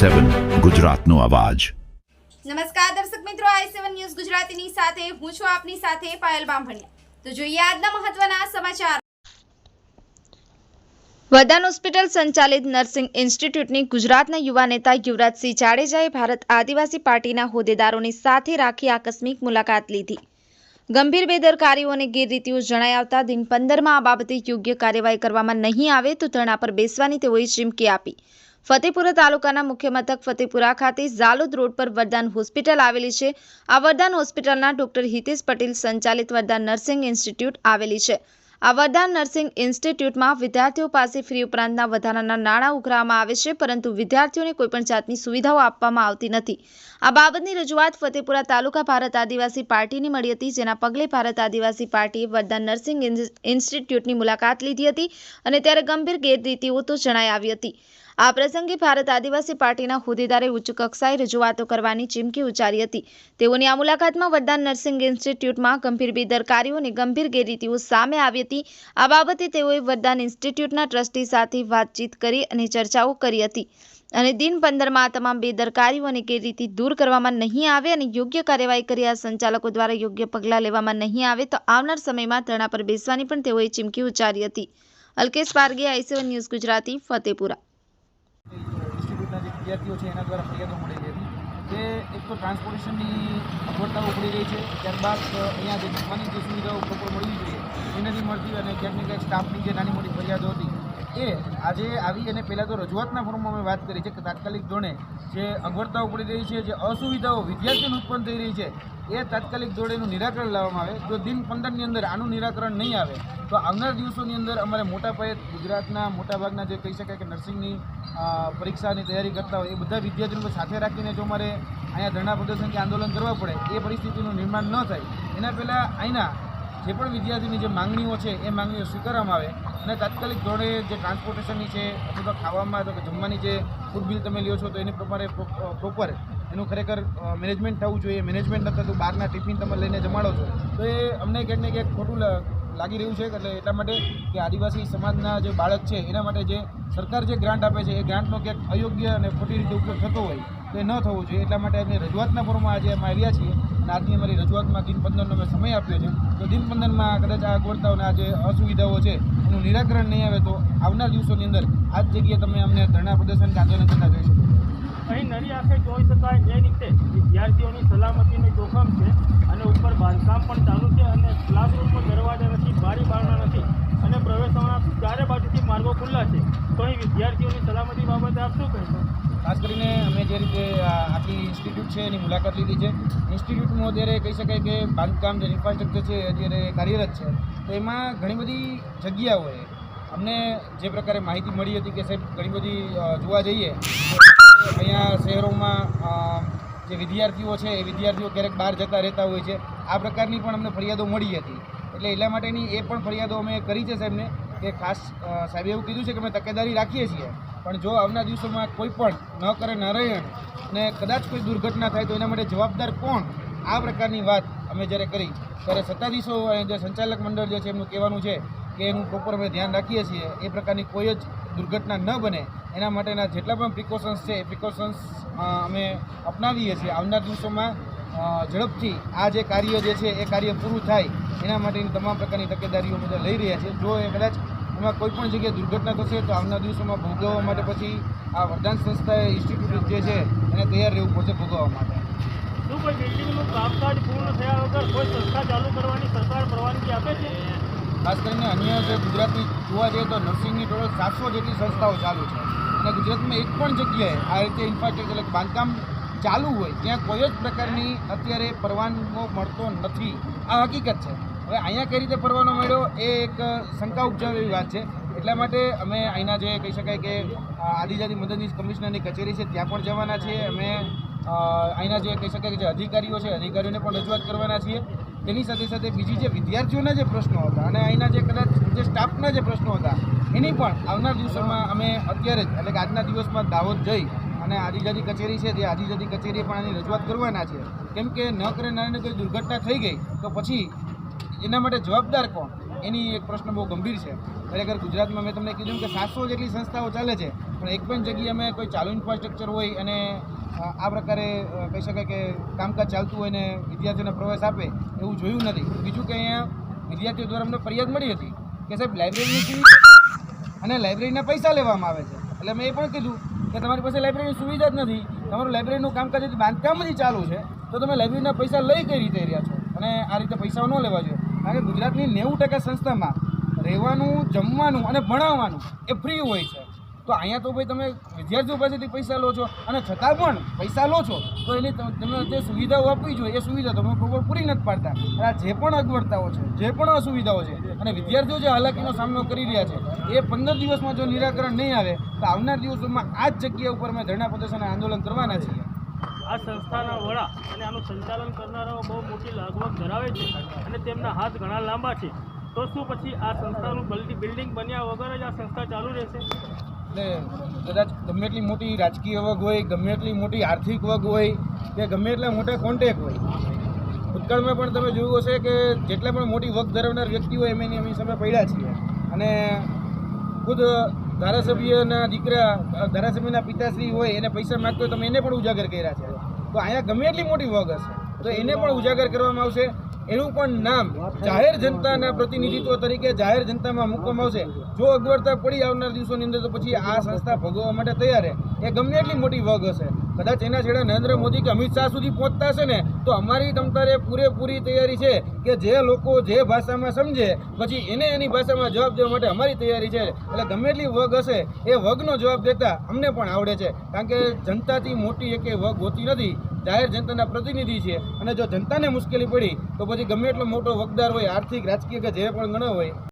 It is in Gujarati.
સેવન ગુજરાતનો અવાજ. નમસ્કાર દર્શક મિત્રો આઈ સેવન ન્યૂઝ ગુજરાતીની સાથે હું છું આપની સાથે પાયલ બામભણિયા. તો જોઈએ આજના મહત્વના સમાચાર. વદાન હોસ્પિટલ સંચાલિત નર્સિંગ ઇન્સ્ટિટ્યૂટની ગુજરાતના યુવા નેતા યુવરાજસિંહ જાડેજાએ ભારત આદિવાસી પાર્ટીના હોદ્દેદારોની સાથે રાખી આકસ્મિક મુલાકાત લીધી. ગંભીર બેદરકારીઓ અને ગેરરીતિઓ જણાઈ આવતા દિન પંદરમાં આ બાબતે યોગ્ય કાર્યવાહી કરવામાં નહીં આવે તો ધરણા પર બેસવાની તેઓએ ચીમકી આપી. ફતેપુરા તાલુકાના મુખ્ય મથક ફતેપુરા ખાતે ઝાલોદ રોડ પર વરદાન હોસ્પિટલ આવેલી છે. આ વરદાન હોસ્પિટલના ડોક્ટર હિતેશ પટેલ સંચાલિત વરદાન નર્સિંગ ઇન્સ્ટિટ્યૂટ આવેલી છે. આ વરદાન નર્સિંગ ઇન્સ્ટિટ્યૂટમાં વિદ્યાર્થીઓ પાસે ફી ઉપરાંતના વધારાના નાણાં ઉઘરાવવામાં આવે છે, પરંતુ વિદ્યાર્થીઓને કોઈપણ જાતની સુવિધાઓ આપવામાં આવતી નથી. આ બાબતની રજૂઆત ફતેપુરા તાલુકા ભારત આદિવાસી પાર્ટીની મળી હતી, જેના પગલે ભારત આદિવાસી પાર્ટીએ વરદાન નર્સિંગ ઇન્સ- ઇન્સ્ટિટ્યૂટની મુલાકાત લીધી હતી અને ત્યારે ગંભીર ગેરરીતિઓ તો જણાઈ આવી હતી. આ પ્રસંગે ભારત આદિવાસી પાર્ટીના હોદ્દેદારે ઉચ્ચ કક્ષાએ રજૂઆતો કરવાની ચીમકી ઉચ્ચારી હતી. તેઓની આ મુલાકાતમાં વરદાન નર્સિંગ ઇન્સ્ટિટ્યૂટમાં ગંભીર બેદરકારીઓ અને ગંભીર ગેરરીતિઓ સામે આવી હતી. આ બાબતે તેઓએ વરદાન ઇન્સ્ટિટ્યૂટના ટ્રસ્ટી સાથે વાતચીત કરી અને ચર્ચાઓ કરી હતી. અને દિન પંદરમાં આ તમામ બેદરકારીઓ અને ગેરરીતિ દૂર કરવામાં નહીં આવે અને યોગ્ય કાર્યવાહી કરી આ સંચાલકો દ્વારા યોગ્ય પગલાં લેવામાં નહીં આવે તો આવનાર સમયમાં ધરણા પર બેસવાની પણ તેઓએ ચીમકી ઉચ્ચારી હતી. Alkesh Parge IC one news Gujarati, Fatepura. વિદ્યાર્થીઓ છે એના દ્વારા ફરિયાદો મળી હતી કે એક તો ટ્રાન્સપોર્ટેશનની અગવડતાઓ પડી રહી છે, ત્યારબાદ અહીંયા જે જમવાની જે સુવિધાઓ પ્રોપર મળવી જોઈએ એ નથી મળતી અને ક્યાંક ને ક્યાંક સ્ટાફની જે નાની મોટી ફરિયાદો હતી એ આજે આવી અને પહેલાં તો રજૂઆતના ફોર્મમાં અમે વાત કરી છે કે તાત્કાલિક ધોરણે જે અગવડતાઓ પડી રહી છે, જે અસુવિધાઓ વિદ્યાર્થીઓને ઉત્પન્ન થઈ રહી છે, એ તાત્કાલિક ધોરણે નિરાકરણ લાવવામાં આવે. જો દિન પંદરની અંદર આનું નિરાકરણ નહીં આવે, તો આવનાર દિવસોની અંદર અમારે મોટા પાયે ગુજરાતના મોટાભાગના જે કહી શકાય કે નર્સિંગની પરીક્ષાની તૈયારી કરતા હોય, એ બધા વિદ્યાર્થીઓને સાથે રાખીને જો અમારે અહીંયા ધરણા પ્રદર્શન કે આંદોલન કરવા પડે, એ પરિસ્થિતિનું નિર્માણ ન થાય. એના પહેલાં અહીંના જે પણ વિદ્યાર્થીની જે માંગણીઓ છે, એ માંગણીઓ સ્વીકારવામાં આવે અને તાત્કાલિક ધોરણે જે ટ્રાન્સપોર્ટેશનની છે, અથવા ખાવામાં, અથવા જમવાની જે ફૂડ બિલ તમે લ્યો છો, તો એની પ્રમાણે પ્રોપર એનું ખરેખર મેનેજમેન્ટ થવું જોઈએ. મેનેજમેન્ટ નથી થતું બહારના ટિફિન તમે લઈને જમાડો છો. તો એ અમને ક્યાંક ને ક્યાંક ખોટું લાગી રહ્યું છે, એટલે એટલા માટે કે આદિવાસી સમાજના જે બાળક છે, એના માટે જે સરકાર જે ગ્રાન્ટ આપે છે, એ ગ્રાન્ટનો ક્યાંક અયોગ્ય અને ખોટી રીતે ઉપયોગ થતો હોય, તો એ ન થવું જોઈએ. એટલા માટે અમે રજૂઆતના ફોર્મમાં આજે અમે આવ્યા છીએ. આજની અમારી રજૂઆતમાં દિન પંદરનો અમે સમય આપ્યો છે. તો દિન પંદરમાં કદાચ આ અગવડતાઓ આ જે અસુવિધાઓ છે, એનું નિરાકરણ નહીં આવે તો આવનાર દિવસોની અંદર આ જ જગ્યાએ તમે અમને ધરણા પ્રદર્શન કે આંદોલન કરતા જોઈ શકો. અહીં નરી આંખે જોઈ શકાય એ રીતે વિદ્યાર્થીઓની સલામતીનું જોખમ છે અને ઉપર બાંધકામ પણ ચાલુ છે અને ક્લાસરૂમમાં દરવાજા નથી, બારી બારણા નથી અને પ્રવેશવાના ચારે બાજુથી માર્ગો ખુલ્લા છે. તો અહીં વિદ્યાર્થીઓની સલામતી બાબતે આપ શું કહેશો? ખાસ કરીને અમે જે રીતે આખી ઇન્સ્ટિટ્યૂટ છે, એની મુલાકાત લીધી છે. ઇન્સ્ટિટ્યૂટમાં અત્યારે કહી શકાય કે બાંધકામ જે ઇન્ફ્રાસ્ટ્રક્ચર છે અત્યારે કાર્યરત છે. તો એમાં ઘણી બધી જગ્યાઓએ અમને જે પ્રકારે માહિતી મળી હતી કે સાહેબ, ઘણી બધી જોવા જઈએ અહીંયા શહેરોમાં જે વિદ્યાર્થીઓ છે, એ વિદ્યાર્થીઓ ક્યારેક બહાર જતા રહેતા હોય છે. આ પ્રકારની પણ અમને ફરિયાદો મળી હતી. એટલે એટલા માટેની એ પણ ફરિયાદો અમે કરી છે સાહેબને. કે ખાસ સાહેબ એવું કીધું છે કે અમે તકેદારી રાખીએ છીએ. પણ જો આવના દિવસોમાં કોઈ પણ ન કરે નારાયણ ને કદાચ કોઈ દુર્ઘટના થાય તો એના માટે જવાબદાર કોણ? આ પ્રકારની વાત અમે જ્યારે કરી, ત્યારે સત્તાધીશો જે સંચાલક મંડળ જે છે એમનું કહેવાનું છે કે એનું પ્રોપર અમે ધ્યાન રાખીએ છીએ. એ પ્રકારની કોઈ જ દુર્ઘટના ન બને. એના માટેના જેટલા પણ પ્રિકોશન્સ છે, એ પ્રિકોશન્સ અમે અપનાવીએ છીએ. આવનાર દિવસોમાં ઝડપથી આ જે કાર્ય જે છે એ કાર્ય પૂરું થાય એના માટેની તમામ પ્રકારની તકેદારીઓ બધા લઈ રહ્યા છે જો એ કદાચ એમાં કોઈ પણ જગ્યાએ દુર્ઘટના થશે તો આવનાર દિવસોમાં ભોગવવા માટે પછી આ વરદાન સંસ્થાએ ઇન્સ્ટિટ્યૂટ જે છે એને તૈયાર રહેવું પડશે ભોગવવા માટે. શું કોઈ બિલ્ડિંગનું કામકાજ પૂર્ણ થયા વગર કોઈ સંસ્થા ચાલુ કરવાની સરકાર પરવાનગી આપે છે? ખાસ કરીને અન્ય જે ગુજરાતની જોવા જઈએ તો નર્સિંગની ટોટલ સાતસો જેટલી સંસ્થાઓ ચાલુ છે. અને ગુજરાતમાં એક પણ જગ્યાએ આ રીતે ઇન્ફ્રાસ્ટ્રક્ચર બાંધકામ ચાલુ હોય, ત્યાં કોઈ જ પ્રકારની અત્યારે પરવાનો મળતો નથી. આ હકીકત છે. હવે અહીંયા કઈ રીતે પરવાનો મળ્યો, એ એક શંકા ઉપજાવે એવી વાત છે. એટલા માટે અમે અહીંના જે કહી શકાય કે આદિજાતિ મદદનીશ કમિશનરની કચેરી છે, ત્યાં પણ જવાના છીએ. અમે અહીંના જે કહી શકાય કે જે અધિકારીઓ છે, અધિકારીઓને પણ રજૂઆત કરવાના છીએ. તેની સાથે સાથે બીજી જે વિદ્યાર્થીઓના જે પ્રશ્નો હતા અને અહીંના જે કદાચ જે સ્ટાફના જે પ્રશ્નો હતા, એની પણ આવનાર દિવસોમાં અમે અત્યારે જ, એટલે કે આજના દિવસમાં દાહોદ જઈ અને આદિજાતિ કચેરી છે તે આદિજાતિ કચેરીએ પણ આની રજૂઆત કરવાના છે. કેમ કે ન કરે નાની કોઈ દુર્ઘટના થઈ ગઈ, તો પછી એના માટે જવાબદાર કોણ? એની એક પ્રશ્ન બહુ ગંભીર છે. ખરેખર ગુજરાતમાં મેં તમને કીધું કે સાતસો જેટલી સંસ્થાઓ ચાલે છે, પણ એક પણ જગ્યાએ અમે કોઈ ચાલુ ઇન્ફ્રાસ્ટ્રક્ચર હોય અને આ પ્રકારે કહી શકાય કે કામકાજ ચાલતું હોય ને વિદ્યાર્થીઓને પ્રવેશ આપે, એવું જોયું નથી. બીજું કે અહીંયા વિદ્યાર્થીઓ દ્વારા અમને ફરિયાદ મળી હતી કે સાહેબ લાઇબ્રેરીની અને લાઇબ્રેરીના પૈસા લેવામાં આવે છે. એટલે મેં એ પણ કીધું કે તમારી પાસે લાઇબ્રેરીની સુવિધા જ નથી, તમારું લાઇબ્રેરીનું કામકાજ બાંધકામ જ ચાલુ છે, તો તમે લાઇબ્રેરીના પૈસા લઈ કઈ રીતે રહ્યા છો? અને આ રીતે પૈસાઓ ન લેવા જોઈએ. કારણ કે ગુજરાતની નેવું ટકા સંસ્થામાં રહેવાનું, જમવાનું અને ભણાવવાનું એ ફ્રી હોય છે. તો અહીંયા તો ભાઈ તમે વિદ્યાર્થીઓ પાસેથી પૈસા લો છો અને છતાં પણ પૈસા લો છો, તો એની તમને જે સુવિધાઓ આપવી જોઈએ, એ સુવિધા તમે પૂરી નથી પાડતા. આ જે પણ અગવડતાઓ છે, જે પણ અસુવિધાઓ છે અને વિદ્યાર્થીઓ જે હાલાકીનો સામનો કરી રહ્યા છે એ પંદર દિવસમાં જો નિરાકરણ નહીં આવે તો આવનાર દિવસોમાં આ જ જગ્યા ઉપર અમે ધરણા પ્રદર્શન આંદોલન કરવાના છીએ. આ સંસ્થાના વડા અને આનું સંચાલન કરનારાઓ બહુ મોટી લાગવગ ધરાવે છે અને તેમના હાથ ઘણા લાંબા છે. તો શું પછી આ સંસ્થાનું બિલ્ડિ- બિલ્ડિંગ બન્યા વગર જ આ સંસ્થા ચાલુ રહેશે? એટલે કદાચ ગમે એટલી મોટી રાજકીય વગ હોય ગમે એટલી મોટી આર્થિક વગ હોય કે ગમે એટલા મોટા કોન્ટેક હોય ભૂતકાળમાં પણ તમે જોયું હશે કે જેટલા પણ મોટી વગ ધરાવનાર વ્યક્તિ હોય એમ એની અમે સામે પડ્યા છીએ. અને ખુદ ધારાસભ્યના દીકરા, ધારાસભ્યના પિતાશ્રી હોય, એને પૈસા માગતો હોય, તમે એને પણ ઉજાગર કર્યા છે. તો અહીંયા ગમે એટલી મોટી વગ હશે, તો એને પણ ઉજાગર કરવામાં આવશે. એનું પણ નામ જાહેર જનતાના પ્રતિનિધિત્વ તરીકે જાહેર જનતામાં મૂકવામાં આવશે. જો અગવડતા પડી આવનાર દિવસોની અંદર, તો પછી આ સંસ્થા ભોગવવા માટે તૈયાર છે. એ ગમે એટલી મોટી વગ હશે. કદાચ એના છેડા નરેન્દ્ર મોદી કે અમિત શાહ સુધી પહોંચતા હશે ને, તો અમારી તમતારે પૂરેપૂરી તૈયારી છે કે જે લોકો જે ભાષામાં સમજે, પછી એને એની ભાષામાં જવાબ દેવા માટે અમારી તૈયારી છે. એટલે ગમે એટલી વગ હશે, એ વગનો જવાબ દેતા અમને પણ આવડે છે. કારણ કે જનતાથી મોટી એકે વગ હોતી નથી. જાહેર જનતાના પ્રતિનિધિ છે અને જો જનતાને મુશ્કેલી પડી, તો પછી ગમે એટલો મોટો વગદાર હોય, આર્થિક, રાજકીય કે જે પણ ગણો હોય.